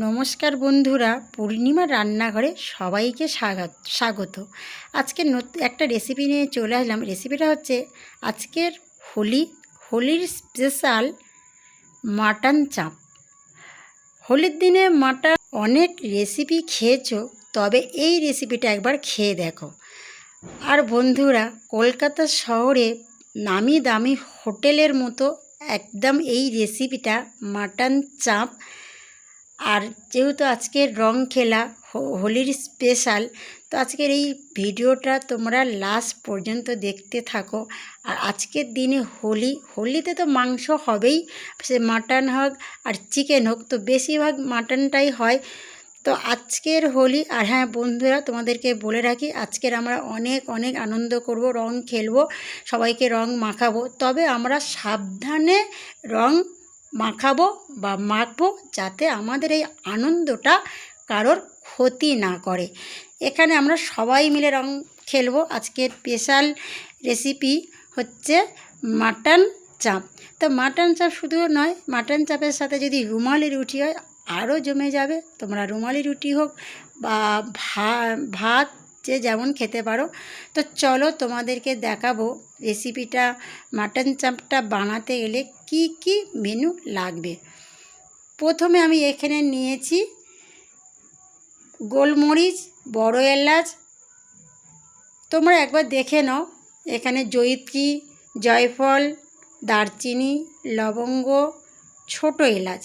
নমস্কার বন্ধুরা পূর্ণিমা রান্নাঘরে সবাইকে স্বাগত স্বাগত। আজকে একটা রেসিপি নিয়ে চলে আসলাম রেসিপিটা হচ্ছে আজকের হোলি, হোলির স্পেশাল মাটন চাপ হোলির দিনে মাটন অনেক রেসিপি খেয়েছো, তবে এই রেসিপিটা একবার খেয়ে দেখো। আর বন্ধুরা, কলকাতা শহরে নামি দামি হোটেলের মতো একদম এই রেসিপিটা মাটন চাপ আর যেহেতু আজকের রং খেলা হোলির স্পেশাল তো আজকের এই ভিডিওটা তোমরা লাস্ট পর্যন্ত দেখতে থাকো। আর আজকের দিনে হোলি, হোলিতে তো মাংস হবেই, সে মাটন হোক আর চিকেন হোক, তো বেশিরভাগ মাটনটাই হয়। তো আজকের হোলি, আর হ্যাঁ বন্ধুরা, তোমাদেরকে বলে রাখি, আজকের আমরা অনেক অনেক আনন্দ করব, রং খেলব, সবাইকে রং মাখাবো। তবে আমরা সাবধানে রং মাখাবো বা মাখবো যাতে আমাদের এই আনন্দটা কারোর ক্ষতি না করে। এখানে আমরা সবাই মিলে রং খেলব। আজকের স্পেশাল রেসিপি হচ্ছে মাটন চাপ। তো মাটন চাপ শুধু নয়, মাটন চাপের সাথে যদি রুমালি রুটি হয়, আরও জমে যাবে। তোমরা রুমালি রুটি হোক বা ভাত যে যেমন খেতে পারো। তো চলো তোমাদেরকে দেখাবো রেসিপিটা মাটন চাপটা বানাতে গেলে কি কি মেনু লাগবে। প্রথমে আমি এখানে নিয়েছি গোলমরিচ, বড় এলাচ। তোমরা একবার দেখে নাও, এখানে জয়িত্রী, জয়ফল, দারচিনি, লবঙ্গ, ছোট এলাচ।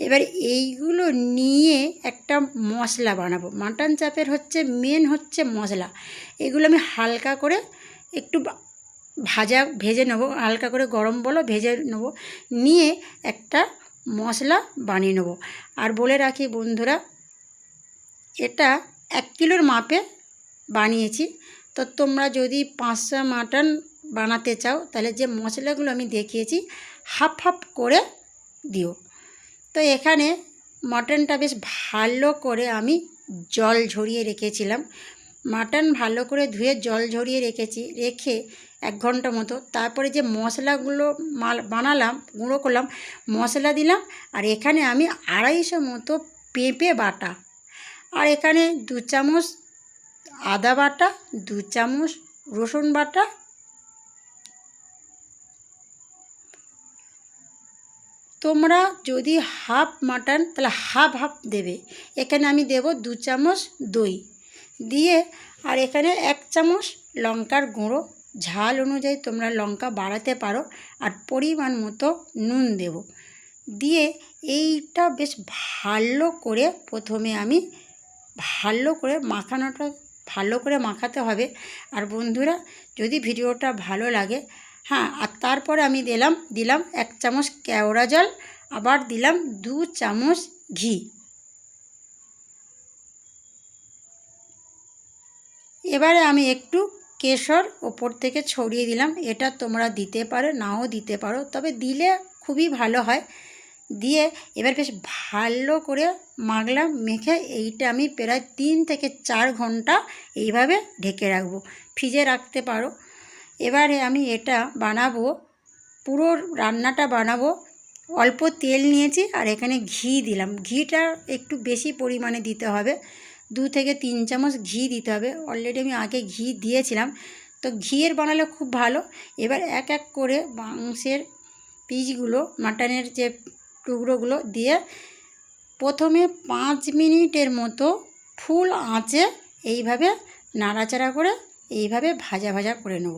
এবার এইগুলো নিয়ে একটা মশলা বানাবো। মাটন চাপের হচ্ছে মেন হচ্ছে মশলা। এগুলো আমি হালকা করে একটু ভাজা, ভেজে নেব। হালকা করে গরম বলো, ভেজে নেব। নিয়ে একটা মশলা বানিয়ে নেব। আর বলে রাখি বন্ধুরা, এটা এক কিলোর মাপে বানিয়েছি। তো তোমরা যদি পাঁচশো মাটন বানাতে চাও, তাহলে যে মশলাগুলো আমি দেখিয়েছি, হাফ হাফ করে দিও। তো এখানে মাটনটা বেশ ভালো করে আমি জল ঝরিয়ে রেখেছিলাম। মাটন ভালো করে ধুয়ে জল ঝরিয়ে রেখেছি, রেখে এক ঘণ্টা মতো। তারপরে যে মশলাগুলো মাল বানালাম, গুঁড়ো করলাম, মশলা দিলাম আর এখানে আমি আড়াইশো মতো পেঁপে বাটা। আর এখানে দু চামচ আদা বাটা, দু চামচ রসুন বাটা তোমরা যদি হাফ মাটন, তাহলে হাফ হাফ দেবে। এখানে আমি দেব দু চামচ দই। দিয়ে, আর এখানে এক চামচ লঙ্কার গুঁড়ো। ঝাল অনুযায়ী তোমরা লঙ্কা বাড়াতে পারো, আর পরিমাণ মতো নুন দেব। দিয়ে, এইটা বেশ ভালো করে প্রথমে আমি ভালো করে মাখানোটা, ভালো করে মাখাতে হবে। আর বন্ধুরা, যদি ভিডিওটা ভালো লাগে হ্যাঁ আর তারপরে আমি দিলাম দিলাম এক চামচ কেওড়া জল, আবার দিলাম দু চামচ ঘি। এবারে আমি একটু কেশর ওপর থেকে ছড়িয়ে দিলাম, এটা তোমরা দিতে পারো, নাও দিতে পারো, তবে দিলে খুবই ভালো হয়। দিয়ে এবার বেশ ভালো করে মাখলাম, মেখে এইটা আমি প্রায় তিন থেকে চার ঘণ্টা এইভাবে ঢেকে রাখব। ফ্রিজে রাখতে পারো। এবারে আমি এটা বানাবো, পুরো রান্নাটা বানাবো। অল্প তেল নিয়েছি আর এখানে ঘি দিলাম। ঘিটা একটু বেশি পরিমাণে দিতে হবে। দু থেকে তিন চামচ ঘি দিতে হবে। অলরেডি আমি আগে ঘি দিয়েছিলাম। তো ঘিয়ের বানালে খুব ভালো। এবার এক এক করে মাংসের পিসগুলো, মাটনের যে টুকরোগুলো দিয়ে প্রথমে পাঁচ মিনিটের মতো ফুল আঁচে এইভাবে নাড়াচাড়া করে এইভাবে ভাজা ভাজা করে নেব।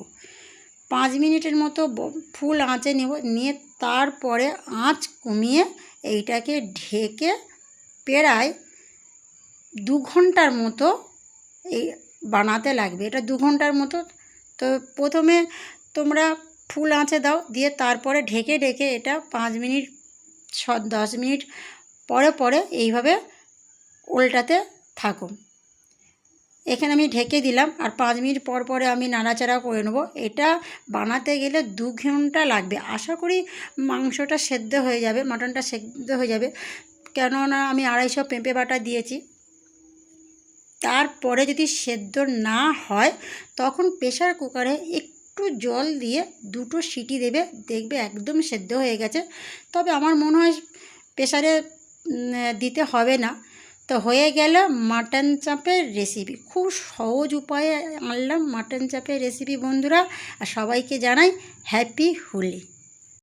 পাঁচ মিনিটের মতো ফুল আঁচে নেব, নিয়ে তারপরে আঁচ কমিয়ে এইটাকে ঢেকে প্রায় দু ঘণ্টার মতো এই বানাতে লাগবে। এটা দু ঘণ্টার মতো। তো প্রথমে তোমরা ফুল আঁচে দাও, দিয়ে তারপরে ঢেকে ঢেকে এটা পাঁচ মিনিট, ছ, দশ মিনিট পরে পরে এইভাবে উল্টাতে থাকো। এখানে আমি ঢেকে দিলাম আর পাঁচ মিনিট পর পরে আমি নাড়াচাড়া করে নেব। এটা বানাতে গেলে দু ঘণ্টা লাগবে। আশা করি মাংসটা সেদ্ধ হয়ে যাবে, মাটনটা সেদ্ধ হয়ে যাবে। কেননা আমি আড়াইশো পেঁপে বাটা দিয়েছি। তারপরে যদি সেদ্ধ না হয়, তখন প্রেশার কুকারে একটু জল দিয়ে দুটো সিটি দেবে। দেখবে একদম সেদ্ধ হয়ে গেছে। তবে আমার মনে হয় প্রেশারে দিতে হবে না। তো হয়ে গেল মাটন চাপের রেসিপি খুব সহজ উপায়ে আনলাম মাটন চাপের রেসিপি বন্ধুরা। আর সবাইকে জানাই হ্যাপি হোলি।